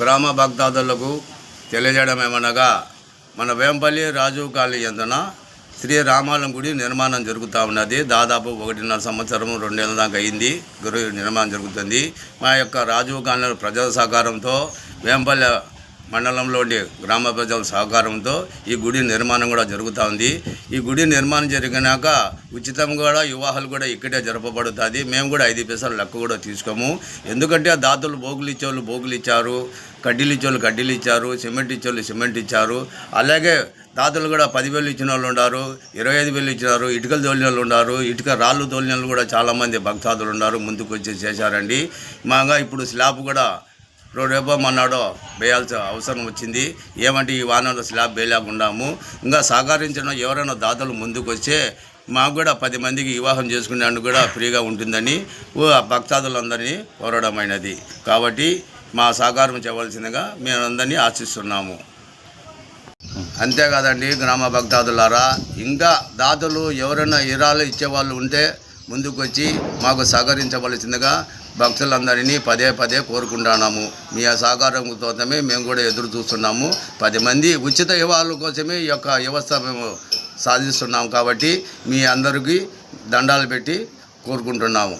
గ్రామ భక్తాదులకు తెలియజేయడం ఏమనగా మన వేంపల్లి రాజీవ్ కాలనీ ఎందున శ్రీ రామాలయం గుడి నిర్మాణం జరుగుతూ ఉన్నది. దాదాపు ఒకటిన్నర సంవత్సరం రెండేళ్ళ దాకా అయింది. గురు నిర్మాణం జరుగుతుంది. మా యొక్క రాజీవ్ కాలనీ ప్రజల సహకారంతో వేంపల్లి మండలంలోని గ్రామ ప్రజల సహకారంతో ఈ గుడి నిర్మాణం కూడా జరుగుతూ ఉంది. ఈ గుడి నిర్మాణం జరిగినాక ఉచితం కూడా వివాహాలు కూడా ఇక్కడే జరపబడుతుంది. మేము కూడా ఐదు పైసలు లెక్క కూడా తీసుకోము. ఎందుకంటే దాతలు భోగులు ఇచ్చేవాళ్ళు భోగులు ఇచ్చారు కడ్డీలు ఇచ్చేవాళ్ళు కడ్డీలు ఇచ్చారు సిమెంట్ ఇచ్చేవాళ్ళు సిమెంట్ ఇచ్చారు అలాగే దాతలు కూడా పదివేలు ఇచ్చిన వాళ్ళు ఉన్నారు ఇరవై ఐదు వేలు ఇచ్చినారు ఇటుకలు తోలిన వాళ్ళు ఉన్నారు ఇటుక రాళ్ళు తోలిన వాళ్ళు కూడా చాలామంది భక్తాదులు ఉన్నారు ముందుకు వచ్చి చేశారండి మాగా ఇప్పుడు స్లాబ్ కూడా రేపో మన్నాడో వేయాల్సిన అవసరం వచ్చింది. ఏమంటే ఈ వాహనంలో స్లాబ్ వేయలేకుండాము ఇంకా సహకరించిన ఎవరైనా దాతలు ముందుకు మాకు కూడా పది మందికి వివాహం చేసుకునేందుకు కూడా ఫ్రీగా ఉంటుందని ఓ భక్తాదులందరినీ కోరడమైనది. కాబట్టి మా సహకారం చేయవలసిందిగా మేమందరినీ ఆశిస్తున్నాము. అంతేకాదండి గ్రామ భక్తాదులారా ఇంకా దాతలు ఎవరైనా ఇరాలు ఇచ్చేవాళ్ళు ఉంటే ముందుకొచ్చి మాకు సహకరించవలసిందిగా భక్తులందరినీ పదే పదే కోరుకుంటున్నాము. మీ సహకారం కోసమే మేము కూడా ఎదురు చూస్తున్నాము. పది మంది ఉచిత ఇవాళ కోసమే ఈ యొక్క వ్యవస్థ మేము సాధిస్తున్నాము కాబట్టి మీ అందరికీ దండాలు పెట్టి కోరుకుంటున్నాము.